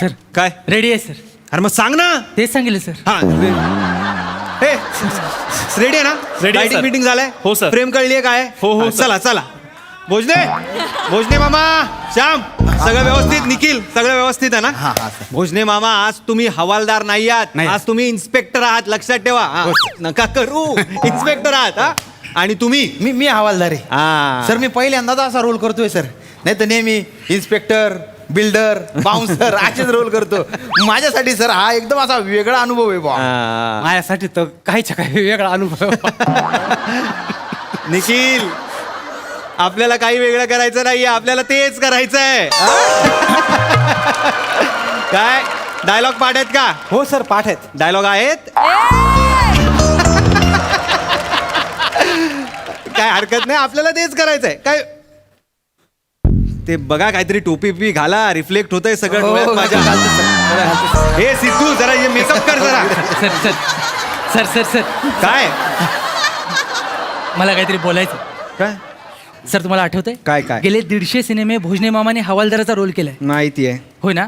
Sir काय? Ready आहे sir. अरे मग सांग ना. तेच सांगितलं सर. हा हे रेडी आहे ना? Ready आहे, sir. meeting झालंय. हो, sir. प्रेम कळली आहे काय? हो, हो, हा, sir. चला चला. भोजने भोजने मामा श्याम सगळं व्यवस्थित निखिल सगळं व्यवस्थित आहे ना? भोजने मामा आज तुम्ही हवालदार नाही आहात. नाही. आज तुम्ही इन्स्पेक्टर आहात लक्षात ठेवा. हा, नका करू. इन्स्पेक्टर आहात हा. आणि तुम्ही? मी मी हवालदार आहे. हा. सर मी पहिल्यांदाच असा रोल करतोय सर. नाही तर नेहमी इन्स्पेक्टर बिल्डर बाउन्सर असेच रोल करतो. माझ्यासाठी सर हा एकदम असा वेगळा अनुभव आहे बा. माझ्यासाठी तर काहीच्या काही वेगळा अनुभव. निखिल आपल्याला काही वेगळं करायचं नाहीये आपल्याला तेच करायचं आहे काय? डायलॉग पाठ आहेत का? हो सर पाठ आहेत. डायलॉग आहेत? काय हरकत नाही आपल्याला तेच करायचंय. काय? ते बघा काहीतरी टोपी पी घाला रिफ्लेक्ट होतंय सगळं हो, डोळ्यात माझ्या हे सिद्धू जरा हे मेकअप कर जरा. Sir sir sir sir sir. काय? मला काहीतरी बोलायचं. काय? सर तुम्हाला आठवतंय? काय, काय? गेले दीडशे सिनेमे भोजने मामाने हवालदाराचा रोल केलाय. माहिती आहे. होय ना?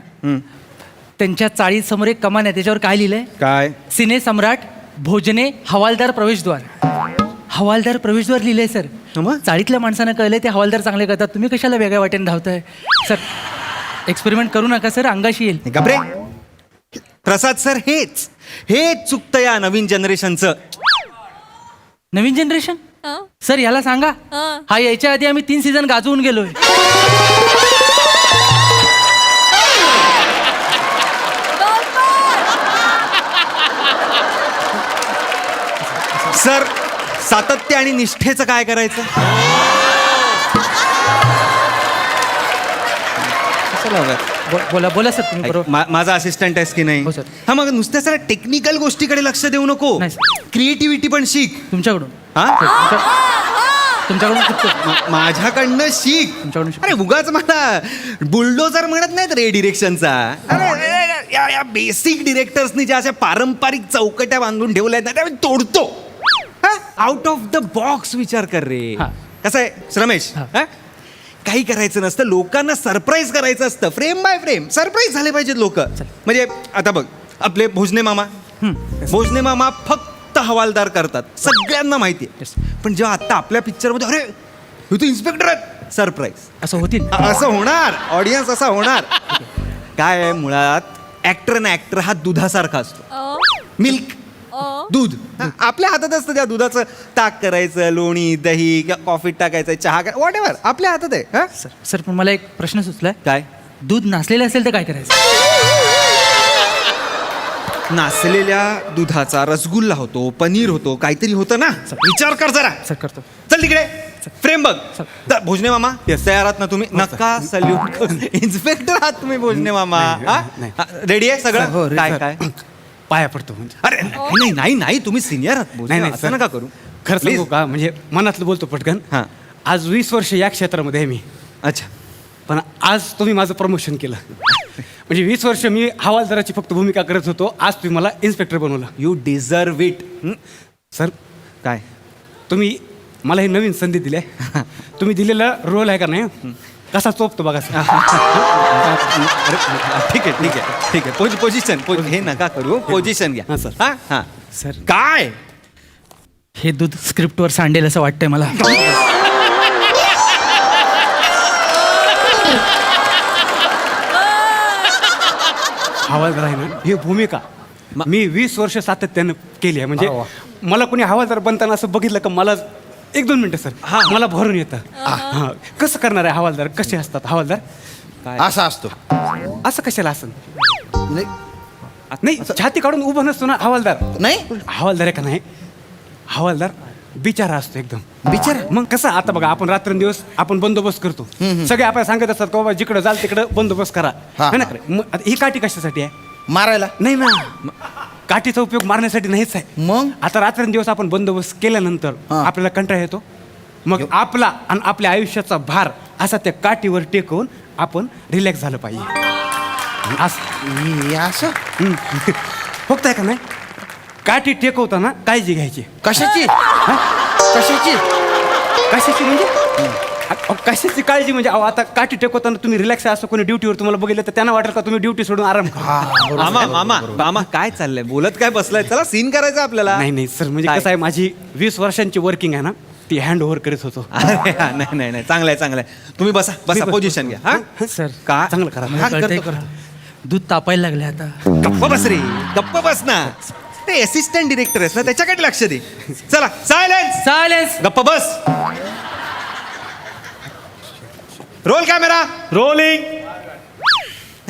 त्यांच्या चाळी समोर एक कमान आहे त्याच्यावर काय लिहिलंय? काय? सिने सम्राट भोजने हवालदार प्रवेशद्वार. हवालदार प्रवेशद्वार लिहिलंय सर. मग? चाळीतल्या माणसानं कळलंय ते हवालदार चांगले करतात. तुम्ही कशाला वेगळ्या वाटेने धावताय? सर एक्सपेरिमेंट करू नका सर. अंगाशी येईल. गबरे प्रसाद सर हेच हेच चुकतं या नवीन जनरेशनचं. नवीन जनरेशन? हं? सर याला सांगा. हं. हा यायच्या आधी आम्ही तीन सीझन गाजवून गेलोय. सर सातत्य आणि निष्ठेचं काय करायचं? कशाला हवंय? बो- बोला बोला सर तुम्ही बरोबर. मा- माझा असिस्टंट आहेस की नाही? हो, सर. हा मग नुसत्या सर टेक्निकल गोष्टीकडे लक्ष देऊ नको. नाही. क्रिएटिव्हिटी पण शिक. तुमच्याकडून. हा? तुमच्याकडून शिकतो. मा- माझ्याकडनं शिक. तुमच्याकडून शिक. अरे उगाच मला बुलडोजर म्हणत नाहीत रे डिरेक्शनचा अरे अरे, या या बेसिक डिरेक्टर्सनी ज्या अशा पारंपरिक चौकट्या बांधून ठेवल्या आहेत ना त्या मी तोडतो. आउट ऑफ द बॉक्स विचार कर रे. हा. कसं आहे? श्रमेश हा. काही करायचं नसतं लोकांना सरप्राईज करायचं असतं. फ्रेम बाय फ्रेम सरप्राईज झाले पाहिजेत लोक. म्हणजे आता बघ आपले भोजने मामा. भोजने मामा फक्त हवालदार करतात. सगळ्यांना माहिती आहे. पण जेव्हा आता आपल्या पिक्चरमध्ये अरे हे तू इन्स्पेक्टर आहेत. सरप्राईज असं होतील? असं होणार. ऑडियन्स असा होणार. काय आहे मुळात? ऍक्टर ना ऍक्टर हा दुधासारखा असतो. मिल्क. दूध. हा, आपल्या हातात असतं त्या दुधाचं ताक करायचं लोणी दही किंवा कॉफी टाकायचं चहा वॉट एव्हर आपल्या हातात आहे हा? सर सर पण मला एक प्रश्न सुचलाय. काय? दूध नासलेलं असेल तर काय करायचं? नासलेल्या दुधाचा रसगुल्ला होतो पनीर होतो काहीतरी होतं ना? विचार कर जरा. सर करतो. चल तिकडे. फ्रेम बघ. सर. तर भोजने मामा. तयार आहात ना तुम्ही? नका सल्यूट इन्स्पेक्टर आहात तुम्ही भोजने मामा. रेडी आहे हो, सगळं ready, काय sir. काय? पाया पडतो म्हणजे. अरे नाही नाही नाही तुम्ही सिनियर आहात नाही नाही असं. नका करू. खरं सांगू. का? म्हणजे मनातलं बोलतो पटकन. हां. आज वीस वर्ष या क्षेत्रामध्ये आहे मी. अच्छा. पण आज तुम्ही माझं प्रमोशन केलं. म्हणजे वीस वर्ष मी हवालदाराची फक्त भूमिका करत होतो. आज तुम्ही मला इन्स्पेक्टर बनवलं. यू डिझर्व इट सर काय? तुम्ही मला ही नवीन संधी दिली आहे. तुम्ही दिलेला रोल आहे का नाही? कसा चोपतो बघा ठीक आहे ठीक आहे ठीक आहे पोझि पोझिशन पोझि हे नका करू पोझिशन घ्या हां, sir. हा हा सर काय हे दूध स्क्रिप्टवर सांडेल असं वाटतंय मला हवालदार आहे ना ही भूमिका मी वीस वर्ष सातत्यानं केली आहे म्हणजे मला कोणी हवालदार बनताना असं बघितलं का मला एक दोन मिनिटं सर. हा. मला भरून येतं. हा. कसं करणार आहे हवालदार? कसे असतात हवालदार? असा असतो. असं कशाला असं? नाही. नाही छाती काढून उभं नसतो ना हवालदार. नाही. हवालदार आहे का नाही? हवालदार बिचारा असतो एकदम. बिचारा? मग कसं? आता बघा आपण रात्रंदिवस आपण बंदोबस्त करतो. सगळे आपल्याला सांगत असतात का बाबा जिकडं जाल तिकडं बंदोबस्त करा. हा, है ना हा. खरं? मग आता ही काठी कशासाठी आहे? मारायला. नाही ना. काठीचा उपयोग मारण्यासाठी नाहीच आहे. मग? आता रात्रंदिवस आपण बंदोबस्त केल्यानंतर हा. आपल्याला कंटाळा येतो. मग आपला आणि आपल्या आयुष्याचा भार असा त्या काठीवर टेकवून आपण रिलॅक्स झालं पाहिजे. असं. हे असं? हम्म. फक्त आहे का नाही? काठी टेकवताना काळजी घ्यायची. कशाची? हा? कशाची? कशाची म्हणजे? कशाची काळजी म्हणजे? अहो, आता काठी टेकवताना तुम्ही रिलॅक्स असं कोणी ड्युटीवर तुम्हाला बघितलं तर त्यांना वाटेल का तुम्ही ड्युटी सोडून आराम करा? मामा मामा मामा काय चाललंय? बोलत काय बसलाय? चला सीन करायचं आपल्याला. नाही नाही सर म्हणजे काय? कसं आहे माझी वीस वर्षांची वर्किंग आहे ना ती हँड ओव्हर करीत होतो. अरे हा, नाही नाही नाही चांगलं आहे चांगलं आहे तुम्ही बसा बसा पोझिशन घ्या हा? सर का? चांगलं करा? दूध तापायला लागले आता. गप्प बस रे गप्प बस ना. ते असिस्टंट डिरेक्टर आहेस ना त्याच्याकडे लक्ष दे. चला सायलेन्स सायलेन्स गप्प बस. रोल कॅमेरा रोलिंग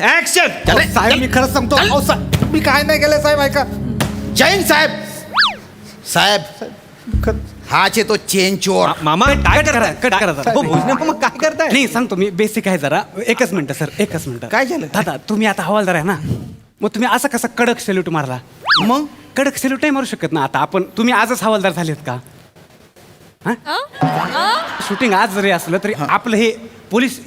ऍक्शन साहेब मी खरंच सांगतो. अहो, साहेब, मी काय नाही केलं साहेब ऐका. जैन साहेब. साहेब हाच आहे तो चेन चोर. मामा काय कट करा, करताय? कट करा जरा. हो भोजने काय करताय? नाही सांगतो मी बेसिक आहे जरा. एकच मिनिट सर एकच मिनिट. काय झालं? दादा तुम्ही आता हवालदार आहे ना? मग तुम्ही असा कसा कडक सेल्यूट मारला? मग? कडक सेल्यूट नाही मारू शकत ना आता आपण? तुम्ही आजच हवालदार झालेत का? शूटिंग आज जरी असलं तरी आपलं हे पोलीस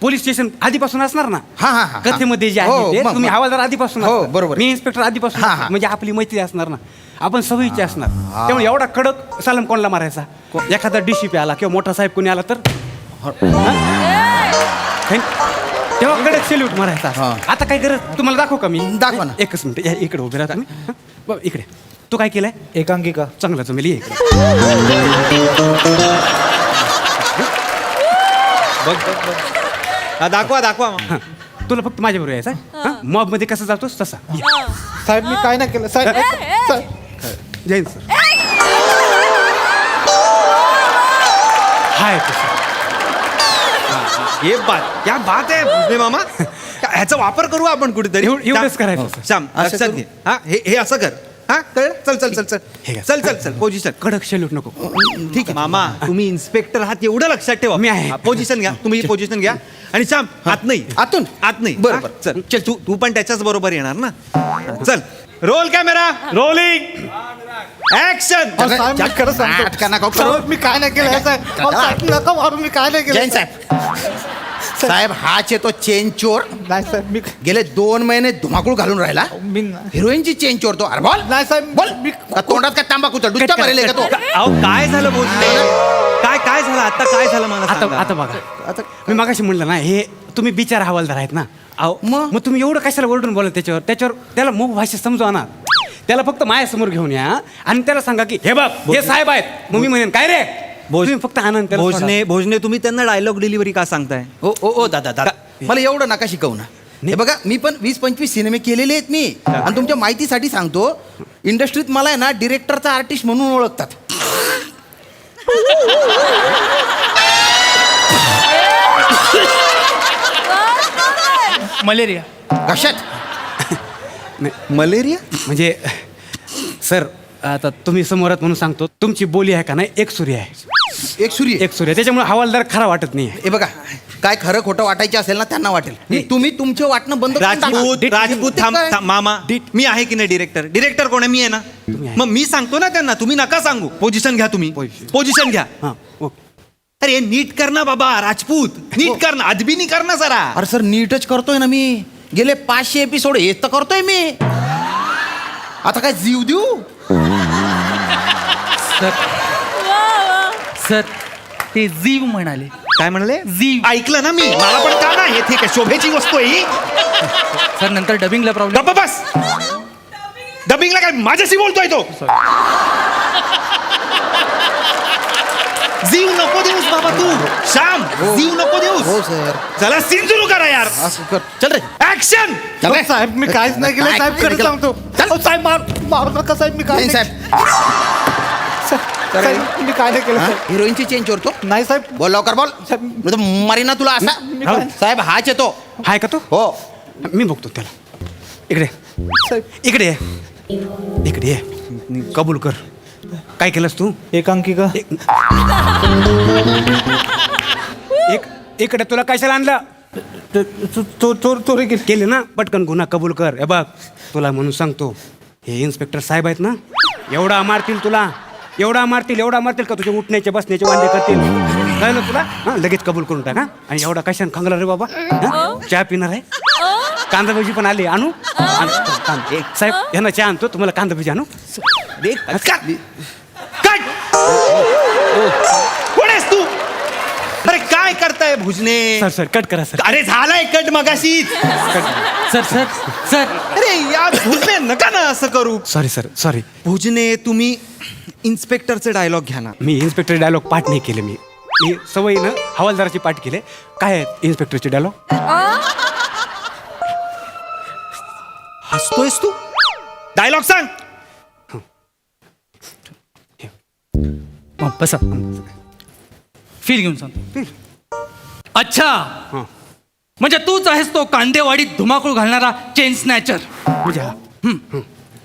पोलीस स्टेशन आधीपासून असणार ना हा, हा, हा. कथेमध्ये जे हो, आहे ते मग, तुम्ही मग. हवालदार आधीपासून हो, असणार. बरोबर. मी इन्स्पेक्टर आधीपासून हा, हा. असणार. म्हणजे आपली मैत्री असणार ना आपण सवयीचे असणार त्यामुळे एवढा कडक सालम कोणाला मारायचा एखादा डीसीपी आला किंवा मोठा साहेब कोणी आला तर हा? तेव्हा कडक सेल्यूट मारायचा हा. आता काय करत तुम्हाला दाखव का मी दाखवा ना. एकच मिनिट या इकडे उभे राहा तुम्ही हा? बघ, इकडे तू काय केलंय एकांकिका चांगलं तुम्ही ये इकडे बघ बघ बघ. हा, दाखवा दाखवा. मामा. हा. तुला फक्त माझ्या बरोबर यायचं मॉबमध्ये कसं जातोस? तसा. साहेब मी काय नाही केलं. साहेब साहेब. जैन सर. हाय तसं हे बात क्या बात आहे मामा. ह्याचा वापर करू आपण कुठेतरी. एवढ- एवढंच श्याम, करायचं. सर. श्याम असं लक्षात? घे. हा हे हे असं कर. हा कळ चल चल चल चल. हे. चल चल चल. पोझिशन कडक शेल्यूट नको. ठीक आहे. मामा तुम्ही इन्स्पेक्टर आहात एवढं लक्षात ठेवा. मी आहे. पोझिशन घ्या. तुम्ही पोझिशन घ्या. आणि श्याम आत नाही. आतून? आत नाही. बरं, हा? बरं. चल. चल तू तू पण त्याच्याच बरोबर येणार ना? चल. रोल कॅमेरा रोलिंग ऍक्शन अहो, साहेब मी खरं सांगतो. अटका नका करू. साहेब, मी काय नाही केलं साहेब. अहो, साहेब नका मारू मी काय नाही केलं. जैन साहेब. साहेब हाच आहे तो चेन चोर. नाही साहेब मी गेले दोन महिने धुमाकूळ घालून राहिला. मी नाही हिरोईनची चेन चोर तो अरे बोल. नाही साहेब बोल. मी का तोंडात काय तांबाखूचा डुच्चा भरेल का तो? अहो काय झालं भोजने काय काय झालं? आता काय झालं मला आता सांगा. आता बघा. मी मागाशी म्हणलं ना हे तुम्ही बिचार हवालदार आहेत ना. अहो मग? मग तुम्ही एवढं कशाला ओरडून बोला त्याच्यावर? त्याच्यावर त्याला मूग भाषा समजवा ना. त्याला फक्त माझ्यासमोर घेऊन या आणि त्याला सांगा की हे बघ हे साहेब आहेत. मग मी म्हणेन काय रे? भोज- तुम्ही फक्त आनंद भोजने भोजने तुम्ही त्यांना डायलॉग डिलिव्हरी का सांगताय? ओ ओ ओ दादा दादा. मला एवढं नका शिकवू ना. हे बघा मी पण वीस पंचवीस सिनेमे केलेले आहेत मी. आणि तुमच्या माहितीसाठी सांगतो इंडस्ट्रीत मला आहे ना डिरेक्टरचा आर्टिस्ट म्हणून ओळखतात. मलेरिया. कशात? मलेरिया? म्हणजे सर आता तुम्ही समोर आहात म्हणून सांगतो तुमची बोली आहे का नाही? एक सूर्य आहे. एक सूर्य एक सूर्य त्याच्यामुळे हवालदार खरा वाटत नाही. हे बघा काय खरं खोटं वाटायचे असेल ना त्यांना वाटेल. तुम्ही तुमचे वाटणं बंद करून टाका. राजपूत राजपूत थांब मामा. मी आहे की नाही डिरेक्टर डिरेक्टर कोण आहे? मी आहे ना? तुम्ही आहे. मग मी सांगतो ना त्यांना तुम्ही नका सांगू. पोझिशन घ्या तुम्ही. Position. पोझिशन घ्या. हां ओके अरे नीट कर ना बाबा राजपूत. नीट कर ना. अदबीनी कर ना जरा. अरे सर नीटच करतोय ना मी. गेले पाचशे एपिसोड हेच तर करतोय मी. आता काय जीव देऊ? सर ते जीव म्हणाले. काय म्हणले? जीव. ऐकलं ना मी. मला पण का नाही? ठीक आहे शोभेची वस्तू आहे ही. सर नंतर डबिंगला प्रॉब्लेम गप्प बस. डबिंगला काय माझ्याशी बोलतोय तो? जीव नको देऊस बाबा तू. श्याम जीव नको हो देऊस सर. चला सीन सुरू करा यार. असं कर. चल रे. ऍक्शन चल रे. अहो, साहेब मी काहीच नाही केलं. काय साहेब खरं केलं? सांगतो. अहो, साहेब मार मारू नका साहेब मी काय नाही- साहेब. साहेब मी काय नाही केलं हा? साहेब. हिरोईनची चेन चोरतो नाही साहेब. बोल लवकर बोल. साहेब, तर मारीना तुला असा. काय- साहेब हाच येतो. हाय का तो. हो. मी बघतो त्याला. इकडे साहेब. इकडे ये. इकडे ये. कबूल कर. काय केलंस तू? एकांकिका एक एक इकडे तुला कशाला आणलं? चोरी केली केले ना? पटकन गुन्हा कबूल कर. हे बघ तुला म्हणून सांगतो. हे इन्स्पेक्टर साहेब आहेत ना? एवढा मारतील तुला. एवढा मारतील एवढा मारतील का तुझे उठण्याचे बसण्याचे वांदे करतील? कळलं तुला? हा लगेच कबूल करून टाक हा. आणि एवढा कशाने खांगला रे बाबा? हा? चहा पिणार आहे? कांदा भजी पण आली आणू? आण- आण. ए, साहेब यांना चहा आणतो तुम्हाला कांदा भजी आणू? काय कोण आहेस तू? अरे काय काय भुजने? सर सर कट करा सर. अरे झालाय कट मगाशीच. Sir sir sir. अरे यार भुजने नका ना असं करू. सॉरी सर सॉरी भुजने तुम्ही इन्स्पेक्टरचे डायलॉग घ्या ना. मी इन्स्पेक्टर डायलॉग पाठ नाही केले मी. मी सवयीनं हवालदाराची पाठ केले. काय आहेत इन्स्पेक्टरचे डायलॉग हसतोयस तू? डायलॉग सांग. मग बसा फील घेऊन सांगतो अच्छा. म्हणजे तूच आहेस तो कांदेवाडीत धुमाकूळ घालणारा चेन स्नॅचर म्हणजे हा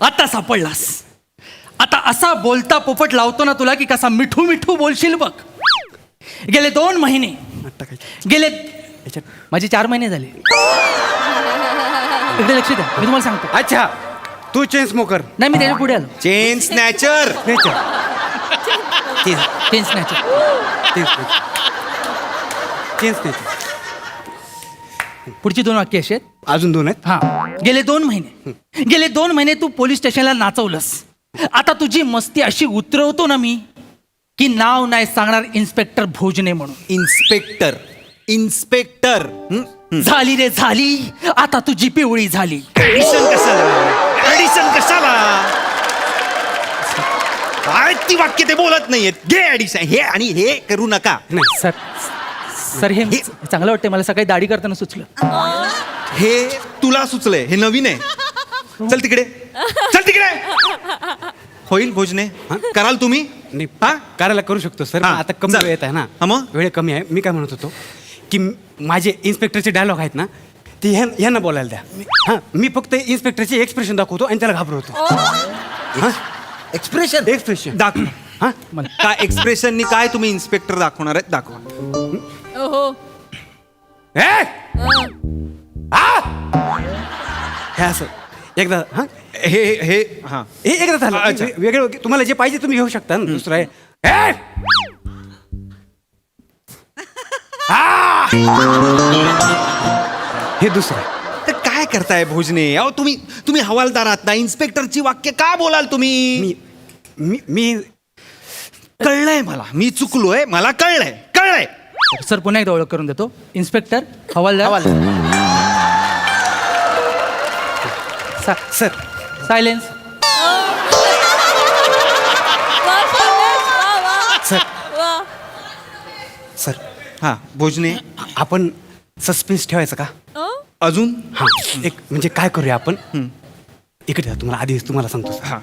आता सापडलास. आता असा बोलता पोपट लावतो ना तुला की कसा मिठू मिठू बोलशील बघ. गेले दोन महिने. आता काय? गेले याच्यात माझे चार महिने झाले. इकडे लक्ष द्या मी तुम्हाला सांगतो. अच्छा तू चेन स्मोकर नाही मी त्याच्या पुढे आलो. Chain snatcher chain snatcher chain smoker पुढची दोन वाक्य अशी आहेत. अजून दोन आहेत? हा. गेले दोन महिने. गेले दोन महिने तू पोलीस स्टेशनला नाचवलंस. आता तुझी मस्ती अशी उतरवतो ना मी की नाव नाही सांगणार इन्स्पेक्टर भोजने म्हणून. Inspector inspector. झाली रे झाली आता तुझी पिवळी झाली. ऍडिशन कशाला? ऍडिशन कशाला? काय ती वाक्य ते बोलत नाहीयेत. घे ऍडिशन हे आणि हे करू नका. नाही सर सर हे चांगलं वाटतंय मला सकाळी दाढी करताना सुचलं. हे तुला सुचलंय हे नवीन आहे. चल तिकडे. चल तिकडे. होईल भोजने. कराल तुम्ही? नाही हा? करायला करू शकतो सर. हा, आता कमी चल. वेळ येत आहे ना. हा मग? वेळ कमी आहे. मी काय म्हणत होतो की माझे इन्स्पेक्टरचे डायलॉग आहेत ना ते ह्या ह्यांना बोलायला द्या. हां मी फक्त इन्स्पेक्टरचे एक्सप्रेशन दाखवतो आणि त्याला घाबरवतो. हां? एक्सप्रेशन एक्सप्रेशन दाखव. हां? काय एक्सप्रेशननी काय तुम्ही इन्स्पेक्टर दाखवणार आहेत? दाखवा. ओहो! आ! हे असं. एकदा हां? हे हे हा. हे. एकदा झालं. अच्छा. वेगळं तुम्हाला जे पाहिजे तुम्ही घेऊ शकता ना दुसरं आहे ए! आ! हे दुसरं आहे. तर काय करताय भोजने? अहो तुम्ही तुम्ही हवालदार आहात ना. इन्स्पेक्टरची वाक्य का बोलाल तुम्ही? मी मी मी कळलंय मला. मी चुकलोय. मला कळलंय. कळलंय. सर पुन्हा एकदा ओळख करून देतो. इन्स्पेक्टर हवालदार. सर सायलेन्स वा वा वा सर सर हा भोजने आपण सस्पेन्स ठेवायचं का? अ? अजून? हां. एक म्हणजे काय करूया आपण? इकडे जा, तुम्हाला आधी तुम्हाला सांगतो. हा.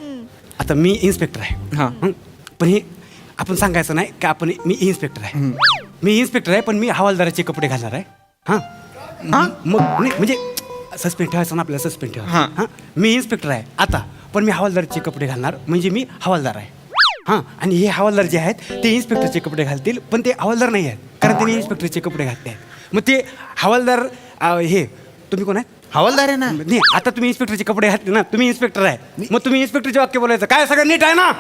आता मी इन्स्पेक्टर आहे. हा. हं? पण हे आपण सांगायचं नाही की आपण मी इन्स्पेक्टर आहे. मी इन्स्पेक्टर आहे पण मी हवालदाराचे कपडे घालणार आहे. हां? हां? मग नाही म्हणजे सस्पेंड ठेवायचं ना आपल्याला सस्पेंड ठेवा हां. हां? मी इन्स्पेक्टर आहे आता. पण मी हवालदाराचे कपडे घालणार म्हणजे मी हवालदार आहे. हां? आणि हे हवालदार जे आहेत ते इन्स्पेक्टरचे कपडे घालतील पण ते हवालदार नाही आहेत. कारण त्यांनी इन्स्पेक्टरचे कपडे घातले आहेत. मग ते हवालदार अं, हे तुम्ही कोण आहेत? हवालदार आहे ना. नाही आता तुम्ही इन्स्पेक्टरचे कपडे घातले ना तुम्ही इन्स्पेक्टर आहे. मग तुम्ही इन्स्पेक्टरचे वाक्य बोलायचं. काय सगळं नीट आहे ना?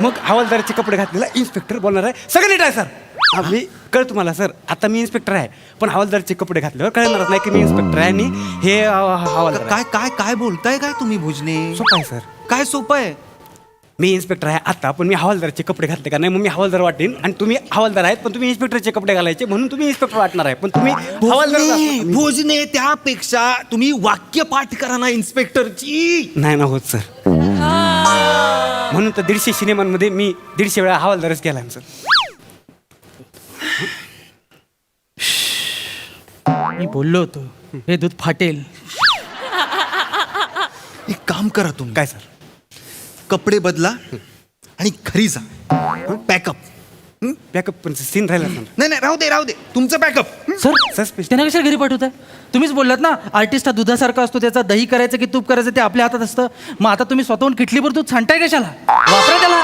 मग हवालदारचे कपडे घातलेला इन्स्पेक्टर बोलणार आहे. सगळं नीट आहे सर. हा, मी कळ तुम्हाला सर. आता मी इन्स्पेक्टर आहे. पण हवालदारचे कपडे घातल्यावर कळणारच नाही की मी इन्स्पेक्टर आहे आणि हे हवालदार. काय काय काय बोलताय काय तुम्ही भोजने? सोपं आहे सर. काय सोपं आहे? मी इन्स्पेक्टर आहे आता पण मी हवालदारचे कपडे घातले का नाही? मग मी हवालदार वाटेन आणि तुम्ही हवालदार आहेत पण तुम्ही इन्स्पेक्टरचे कपडे घालायचे म्हणून तुम्ही इन्स्पेक्टर वाटणार आहे. पण तुम्ही हवालदार भोजने भोजने त्यापेक्षा तुम्ही वाक्य पाठ करा ना इन्स्पेक्टरची नाही ना होत सर. म्हणून तर दीडशे सिनेमांमध्ये मी दीडशे वेळा हवालदारच केला सर. मी बोललो होतो हे दूध फाटेल. एक काम करा तुम्ही. काय सर? कपडे बदला आणि घरी जा. पॅकअप बॅकअप पण सीन राहिला ना नाही नाही राहू दे राहू दे. तुमचं पॅकअप सर. त्यांना कशाला घरी पाठवताय? तुम्हीच बोललात ना आर्टिस्ट हा दुधासारखा असतो त्याचा दही करायचं की तूप करायचं ते आपल्या हातात असतं. मग आता तुम्ही स्वतःहून किटलीवर दूध सांडताय कशाला? वापरा त्याला.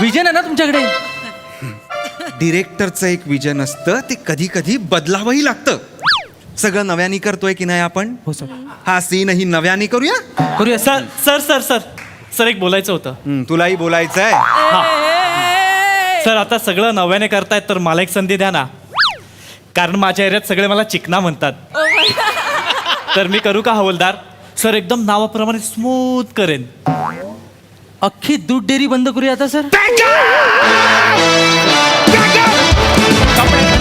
विजन आहे ना तुमच्याकडे? डिरेक्टरचं एक विजन असतं ते कधी कधी बदलावंही लागतं. सगळं नव्याने करतोय की नाही आपण? हो सर. हा सीनही नव्याने करूया? करूया. Sir sir sir sir. Sir एक बोलायचं होतं. तुलाही बोलायचंय. सर आता सगळं नव्याने करतायत तर मला एक संधी द्या ना. कारण माझ्या एरियात सगळे मला चिकना म्हणतात. तर मी करू का हवलदार? सर एकदम नावाप्रमाणे स्मूथ करेन. अख्खी दूध डेअरी बंद करूया आता सर. company.